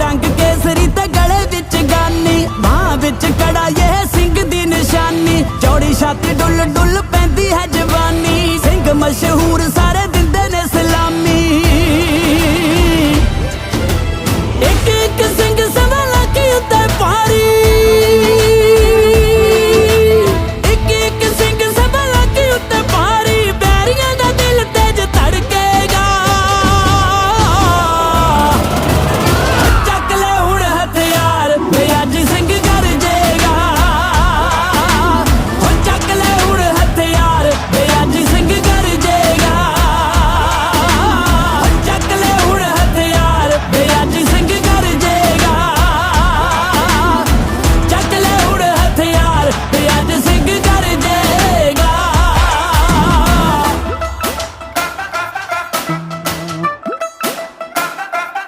ਰੰਗ ਕੇਸਰੀ ਤੇ ਗਲੇ ਵਿੱਚ ਗਾਨੀ ਬਾਹ ਵਿੱਚ ਕੜਾ, ਇਹ ਸਿੰਘ ਦੀ ਨਿਸ਼ਾਨੀ। ਚੌੜੀ ਛਾਤੀ ਡੁੱਲ ਡੁੱਲ ਪੈਂਦੀ ਹੈ ਜਵਾਨੀ।